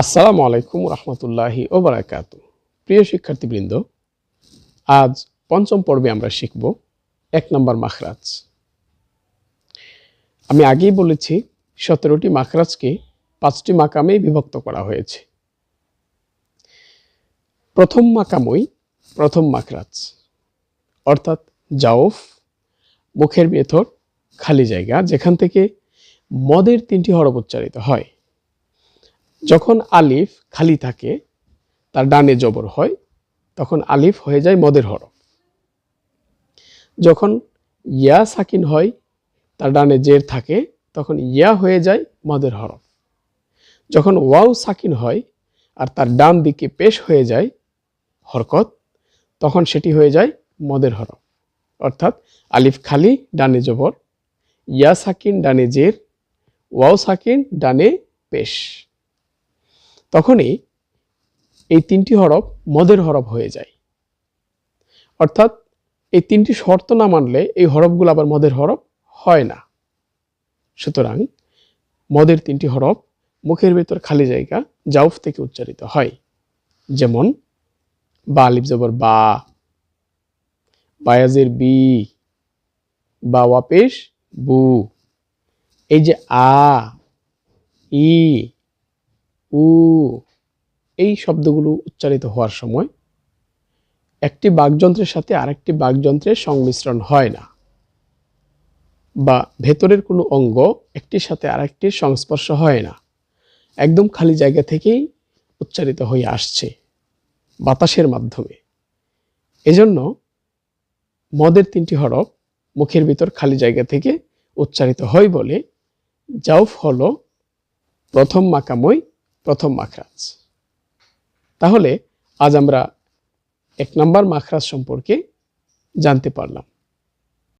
আসসালামু আলাইকুম রহমতুল্লাহি ওবরাকাত প্রিয় শিক্ষার্থীবৃন্দ, আজ পঞ্চম পর্বে আমরা শিখব এক নম্বর মাখরাজ। আমি আগেই বলেছি, সতেরোটি মাখরাজকে পাঁচটি মাকামেই বিভক্ত করা হয়েছে। প্রথম মাকামই প্রথম মাখরাজ, অর্থাৎ জাউফ মুখের ভেতর খালি জায়গা, যেখান থেকে মদের তিনটি হরব উচ্চারিত হয়। যখন আলিফ খালি থাকে, তার ডানে জবর হয়, তখন আলিফ হয়ে যায় মদের হরফ। যখন ইয়া সাকিন হয়, তার ডানে জের থাকে, তখন ইয়া হয়ে যায় মদের হরফ। যখন ওয়াও সাকিন হয়, আর তার ডান দিকে পেশ হয়ে যায় হরকত, তখন সেটি হয়ে যায় মদের হরফ। অর্থাৎ আলিফ খালি ডানে জবর, ইয়া সাকিন ডানে জের, ওয়াও সাকিন ডানে পেশ। তখনই এই তিনটি হরফ মদের হরফ হয়ে যায়। অর্থাৎ এই তিনটি শর্ত না মানলে এই হরফগুলো আবার মদের হরফ হয় না। সুতরাং মদের তিনটি হরফ মুখের ভেতর খালি জায়গা জাউফ থেকে উচ্চারিত হয়। যেমন বা আলিফ জবর বা, বায়াজের বি, বা ওয়াপেশ বু, এই যে আ, ই উ এই শব্দগুলো উচ্চারিত হওয়ার সময় একটি বাকযন্ত্রের সাথে আরেকটি বাকযন্ত্রের সংমিশ্রণ হয় না। বা ভেতরের কোনো অঙ্গ একটির সাথে আরেকটির সংস্পর্শ হয় না। একদম খালি জায়গা থেকেই উচ্চারিত হয়ে আসছে বাতাসের মাধ্যমে। এজন্য মদের তিনটি হরফ মুখের ভিতর খালি জায়গা থেকে উচ্চারিত হয় বলে জাউফ হলো প্রথম মাকাময় প্রথম মাখরাজ। তাহলে আজ আমরা এক নম্বর মাখরাজ সম্পর্কে জানতে পারলাম।